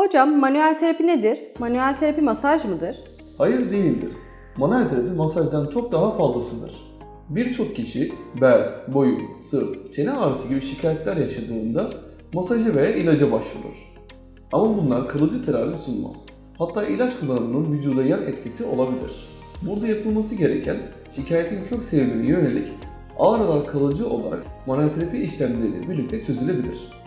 Hocam manuel terapi nedir? Manuel terapi masaj mıdır? Hayır değildir. Manuel terapi masajdan çok daha fazlasıdır. Birçok kişi bel, boyun, sırt, çene ağrısı gibi şikayetler yaşadığında masaja veya ilaca başvurur. Ama bunlar kalıcı tedavi sunmaz. Hatta ilaç kullanımının vücuda yan etkisi olabilir. Burada yapılması gereken şikayetin kök sebebine yönelik ağrılar kalıcı olarak manuel terapi işlemleriyle birlikte çözülebilir.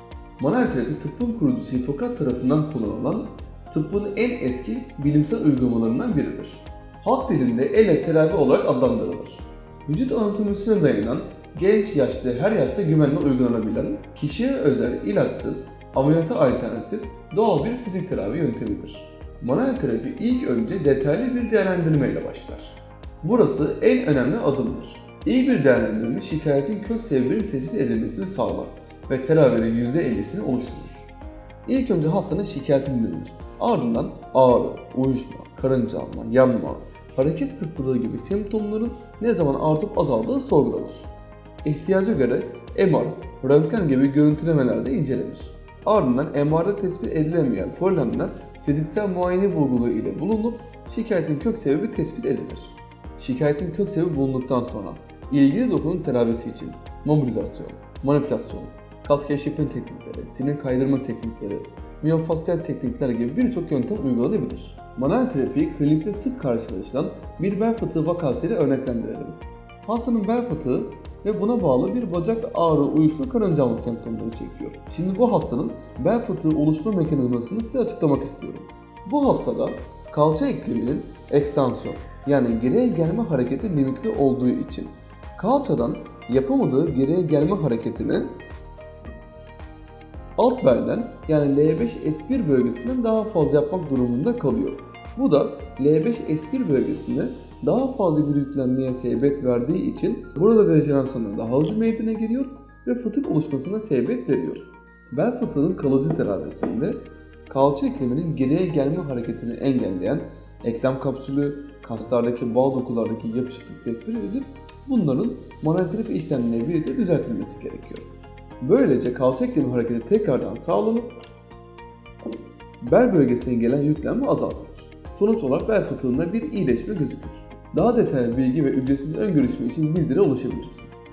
Terapi tıbbın kurucusu Hipokrat tarafından kullanılan tıbbın en eski bilimsel uygulamalarından biridir. Halk dilinde elle tedavi olarak adlandırılır. Vücut anatomisine dayanan, genç yaşta her yaşta güvenle uygulanabilen, kişiye özel ilaçsız, ameliyata alternatif, doğal bir fizik tedavi yöntemidir. Manuel terapi ilk önce detaylı bir değerlendirmeyle başlar. Burası en önemli adımdır. İyi bir değerlendirme şikayetin kök sebebinin tespit edilmesini sağlar ve tedavinin %50'sini oluşturur. İlk önce hastanın şikayeti dinlenir. Ardından ağrı, uyuşma, karınca alma, yanma, hareket kısıtlılığı gibi semptomların ne zaman artıp azaldığı sorgulanır. İhtiyaca göre MR, röntgen gibi görüntülemeler de incelenir. Ardından MR'da tespit edilemeyen problemler fiziksel muayene bulguları ile bulunup şikayetin kök sebebi tespit edilir. Şikayetin kök sebebi bulunduktan sonra ilgili dokunun tedavisi için mobilizasyon, manipülasyon, kas gevşetme teknikleri, sinir kaydırma teknikleri, miyofasyal teknikler gibi birçok yöntem uygulanabilir. Manuel terapi klinikte sık karşılaşılan bir bel fıtığı vakasıyla örneklendirelim. Hastanın bel fıtığı ve buna bağlı bir bacak ağrı, uyuşma, karıncalık semptomları çekiyor. Şimdi bu hastanın bel fıtığı oluşma mekanizmasını size açıklamak istiyorum. Bu hastada kalça ekleminin ekstansiyon yani geriye gelme hareketi limitli olduğu için kalçadan yapamadığı geriye gelme hareketini alt belden yani L5-S1 bölgesinden daha fazla yapmak durumunda kalıyor. Bu da L5-S1 bölgesinde daha fazla bir yüklenmeye sebebiyet verdiği için burada dejenerasyonlar daha hızlı meydana geliyor ve fıtık oluşmasına sebebiyet veriyor. Bel fıtığının kalıcı tedavisinde kalça ekleminin geriye gelme hareketini engelleyen eklem kapsülü, kaslardaki bağ dokulardaki yapışıklık tespit edilip bunların manuel terapi işlemleriyle birlikte düzeltilmesi gerekiyor. Böylece kalça eklemi hareketi tekrardan sağlanıp bel bölgesine gelen yüklenme azaltılır. Sonuç olarak bel fıtığında bir iyileşme gözükür. Daha detaylı bilgi ve ücretsiz ön görüşme için bizlere ulaşabilirsiniz.